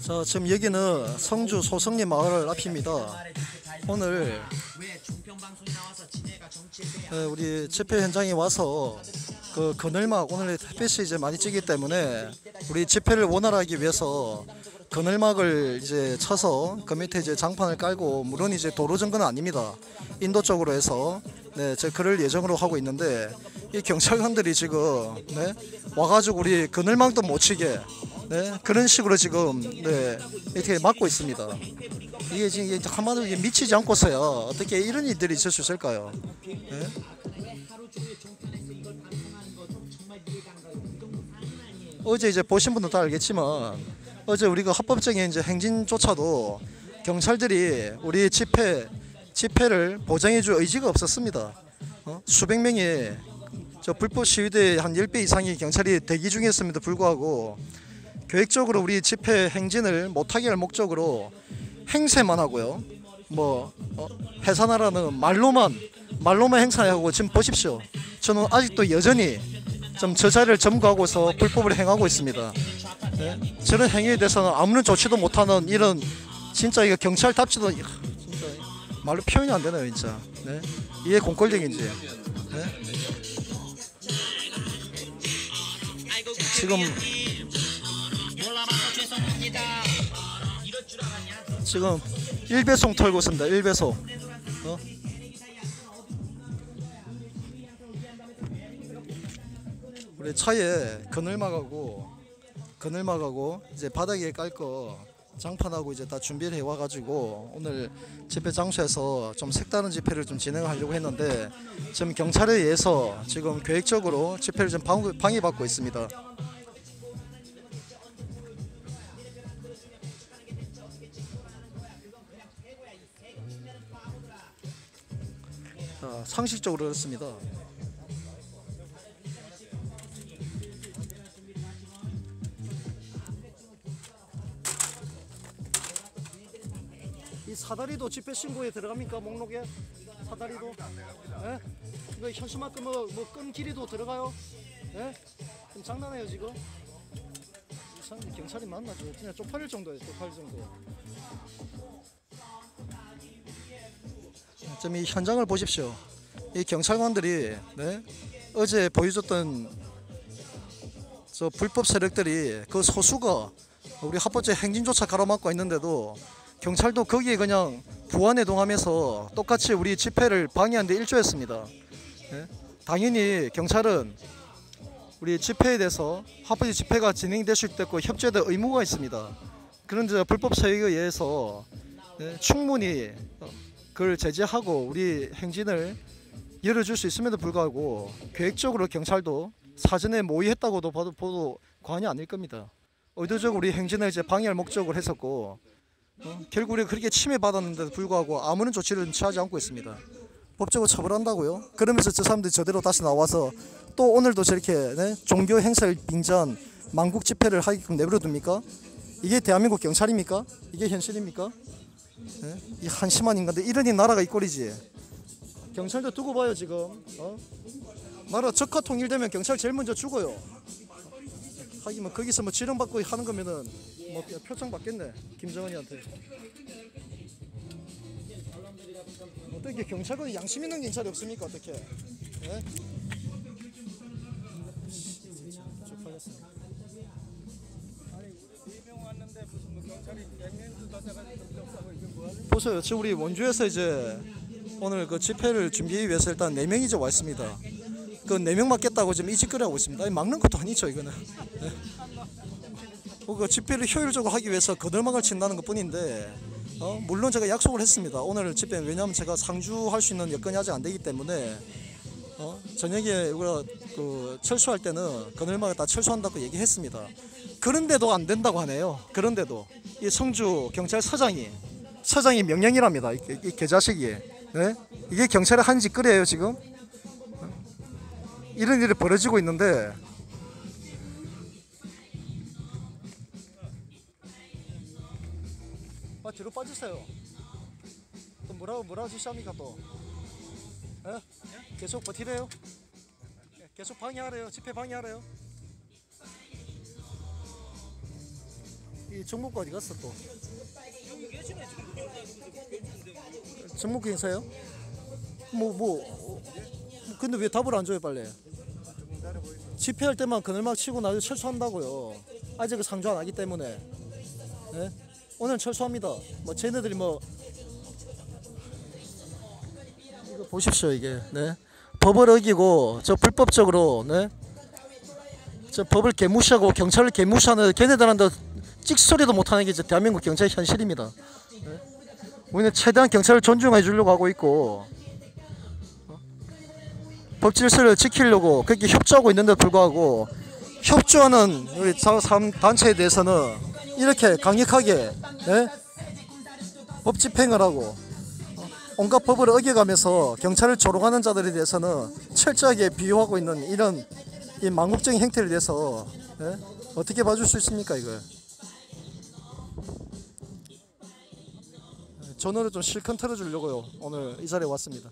자, 지금 여기는 성주 소성리 마을 앞입니다. 오늘 네, 우리 집회 현장에 와서 그 그늘막 오늘 햇빛이 이제 많이 찌기 때문에 우리 집회를 원활하기 위해서 그늘막을 이제 쳐서 그 밑에 이제 장판을 깔고 물론 이제 도로 정거는 아닙니다. 인도 쪽으로 해서 네, 제 그럴 예정으로 하고 있는데 이 경찰관들이 지금 네, 와가지고 우리 그늘막도 못 치게 네, 그런 식으로 지금 네, 이렇게 막고 있습니다. 이게 지금 한마디로 미치지 않고서야 어떻게 이런 일들이 있을 수 있을까요? 네? 어제 이제 보신 분도 다 알겠지만 어제 우리가 합법적인 이제 행진조차도 경찰들이 우리 집회 집회를 보장해줄 의지가 없었습니다. 어? 수백 명의 저 불법 시위대 한 10배 이상의 경찰이 대기 중이었음에도 불구하고 계획적으로 우리 집회 행진을 못하게 할 목적으로 행세만 하고요. 뭐 어, 해산하라는 말로만 말로만 행사하고 지금 보십시오. 저는 아직도 여전히 좀 저 자리를 점거하고서 불법을 행하고 있습니다. 네? 저런 행위에 대해서는 아무런 조치도 못하는 이런 진짜 이거 경찰 답지도 이야, 진짜 말로 표현이 안 되네요, 진짜. 네? 이게 공권력인지. 네? 지금 지금 일배송 털고 있습니다. 일배송. 어? 우리 차에 그늘막하고 그늘막하고 이제 바닥에 깔 거 장판하고 이제 다 준비를 해 와가지고 오늘 집회 장소에서 좀 색다른 집회를 좀 진행하려고 했는데 지금 경찰에 의해서 지금 계획적으로 집회를 좀 방- 방해받고 있습니다. 자, 상식적으로 그렇습니다. 이 사다리도 집회 신고에 들어갑니까 목록에 사다리도? 예? 이거 현수막금 뭐끈 길이도 들어가요? 예? 그럼 장난해요 지금? 이 사람들 경찰이 만나죠 그냥 쪽팔릴 정도예요 쪽팔릴 정도. 좀 이 현장을 보십시오. 이 경찰관들이 네? 어제 보여줬던 저 불법 세력들이 그 소수가 우리 합법적 행진조차 가로막고 있는데도 경찰도 거기에 그냥 부안에 동하면서 똑같이 우리 집회를 방해하는데 일조했습니다. 예? 당연히 경찰은 우리 집회에 대해서 합법적 집회가 있도록 협조해야 될 의무가 있습니다. 그런데 불법 세력에 의해서 예, 충분히 어, 그걸 제재하고 우리 행진을 열어줄 수 있음에도 불구하고 계획적으로 경찰도 사전에 모의했다고도 봐도, 봐도 과언이 아닐 겁니다. 의도적으로 우리 행진을 이제 방해할 목적으로 했었고 어, 결국 우리가 그렇게 침해받았는데도 불구하고 아무런 조치를 취하지 않고 있습니다. 법적으로 처벌한다고요? 그러면서 저 사람들이 저대로 다시 나와서 또 오늘도 저렇게 네? 종교 행사를 빙자한 만국 집회를 하게끔 내버려 둡니까? 이게 대한민국 경찰입니까? 이게 현실입니까? 네? 이 한심한 인간들 이러니 나라가 이 꼴이지. 경찰도 두고 봐요 지금. 어? 나라 적화 통일되면 경찰 제일 먼저 죽어요. 하긴 뭐 거기서 뭐 지령 받고 하는 거면은 뭐 표창 받겠네 김정은이한테. 어떻게 경찰관이 양심 있는 경찰이 없습니까 어떻게? 예? 보세요. 지금 우리 원주에서 이제 오늘 그 집회를 준비하기 위해서 일단 네 명이 이제 와 있습니다. 그 네 명 맞겠다고 지금 이직거리 하고 있습니다. 아니, 막는 것도 아니죠 이거는. 예. 어, 그 집회를 효율적으로 하기 위해서 거들막을 친다는 것뿐인데 어, 물론 제가 약속을 했습니다. 오늘 집회 왜냐하면 제가 상주할 수 있는 여건이 아직 안 되기 때문에 어, 저녁에 우리가 그 철수할 때는 그늘막을 다 철수한다고 얘기했습니다. 그런데도 안 된다고 하네요. 그런데도 이 성주 경찰서장이 서장이 명령이랍니다. 이, 이, 이 개자식이. 네? 이게 경찰의 한 짓거리예요 지금. 이런 일이 벌어지고 있는데 아 뒤로 빠지세요. 또 뭐라고 뭐라고 지시합니까 또? 예? 계속 버티래요? 예, 계속 방해하래요. 집회 방해하래요. 이이 정목구 어디 갔어 또? 정목구 행사요? 뭐 뭐? 어, 근데 왜 답을 안 줘요 빨리? 집회할 때만 그늘막 치고 나중에 철수한다고요. 아직 그 상주 안 하기 때문에. 네? 오늘 철수합니다. 뭐 쟤네들이 뭐 이거 보십시오 이게 네 법을 어기고 저 불법적으로 네. 저 법을 개무시하고 경찰을 개무시하는 걔네들한테 찍소리도 못하는 게 이제 대한민국 경찰의 현실입니다. 네? 우리는 최대한 경찰을 존중해 주려고 하고 있고 어? 법 질서를 지키려고 그렇게 협조하고 있는데 불구하고 협조하는 우리 사- 사람 단체에 대해서는 이렇게 강력하게 네? 법 집행을 하고 어? 온갖 법을 어겨가면서 경찰을 조롱하는 자들에 대해서는 철저하게 비호하고 있는 이런 이 망국적인 행태에 대해서 예? 어떻게 봐줄 수 있습니까 이걸? 전어를 좀 실컷 털어주려고요. 오늘 이 자리에 왔습니다.